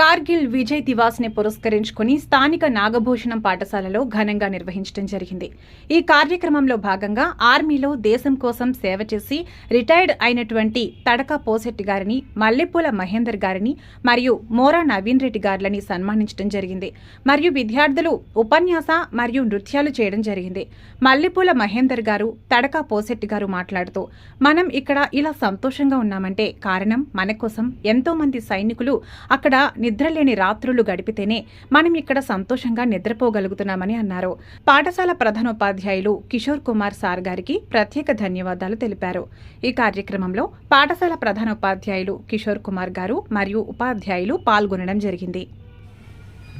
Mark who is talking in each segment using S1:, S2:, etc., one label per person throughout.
S1: కార్గిల్ విజయ్ దివాస్ని పురస్కరించుకుని స్థానిక నాగభూషణం పాఠశాలలో ఘనంగా నిర్వహించడం జరిగింది. ఈ కార్యక్రమంలో భాగంగా ఆర్మీలో దేశం కోసం సేవ చేసి రిటైర్డ్ అయినటువంటి తడక పోసెట్టి గారిని మల్లెపూల మహేందర్ గారిని మరియు మోరా నవీన్ రెడ్డి గారులని సన్మానించడం జరిగింది. మరియు విద్యార్థులు ఉపన్యాస మరియు నృత్యాలు చేయడం జరిగింది. మల్లెపూల మహేందర్ గారు తడక పోసెట్టి గారు మాట్లాడుతూ మనం ఇక్కడ ఇలా సంతోషంగా ఉన్నామంటే కారణం మన కోసం ఎంతో మంది సైనికులు అక్కడ నిద్రలేని రాత్రులు గడిపితేనే మనం ఇక్కడ సంతోషంగా నిద్రపోగలుగుతున్నామని అన్నారు. పాఠశాల ప్రధానోపాధ్యాయులు కిషోర్ కుమార్ సార్ గారికి ప్రత్యేక ధన్యవాదాలు తెలిపారు. ఈ కార్యక్రమంలో పాఠశాల ప్రధానోపాధ్యాయులు కిషోర్ కుమార్ గారు మరియు ఉపాధ్యాయులు పాల్గొనడం జరిగింది.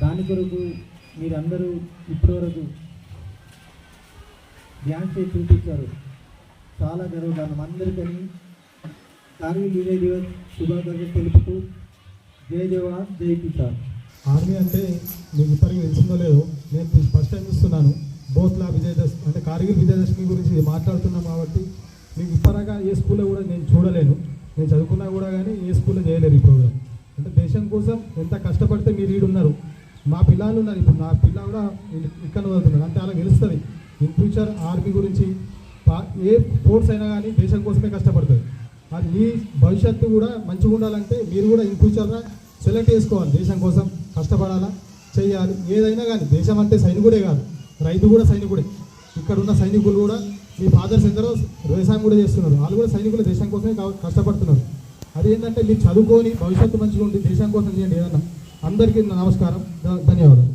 S2: దాని కొరకు మీరందరూ ఇప్పటివరకు డ్యాన్స్ చూపించారు. చాలా గర్వకారణం. అందరికని కార్మిక విజయ దివస్ శుభాకాంక్షలు తెలుపుతూ జై జవాన్ జై కిసాన్.
S3: ఆర్మీ అంటే మీకు ఇప్పటికీ తెలిసిందో లేదో నేను ఫస్ట్ టైం చూస్తున్నాను. బోత్లా విజయదశ అంటే కార్గిల్ విజయదశమి గురించి మాట్లాడుతున్నాం కాబట్టి మీకు ఇప్పటిగా ఏ స్కూల్లో కూడా నేను చూడలేను. నేను చదువుకున్నా కూడా కానీ ఏ స్కూల్లో చేయలేరు ఈ ప్రోగ్రామ్ అంటే దేశం కోసం ఎంత కష్టపడితే మీరు ఈడున్నారు మా పిల్లలు ఉన్నారు. ఇప్పుడు నా పిల్ల కూడా ఇక్కడ చదువుతున్నారు అంటే అలా గెలుస్తుంది. ఇన్ ఫ్యూచర్ ఆర్మీ గురించి ఏ ఫోర్స్ అయినా కానీ దేశం కోసమే కష్టపడుతుంది. అది మీ భవిష్యత్తు కూడా మంచిగా ఉండాలంటే మీరు కూడా ఇన్ ఫ్యూచర్లో సెలెక్ట్ చేసుకోవాలి దేశం కోసం కష్టపడాలా చేయాలి. ఏదైనా కానీ దేశం అంటే సైనికుడే కాదు రైతు కూడా సైనికుడే. ఇక్కడ ఉన్న సైనికులు కూడా మీ ఫాదర్స్ ఎందరో వ్యవసాయం కూడా చేస్తున్నారు. వాళ్ళు కూడా సైనికులు దేశం కోసమే కష్టపడుతున్నారు. అదేంటంటే మీరు చదువుకొని భవిష్యత్తు మంచిగా ఉండి దేశం కోసం చేయండి ఏదన్నా. అందరికీ నమస్కారం. ధన్యవాదాలు.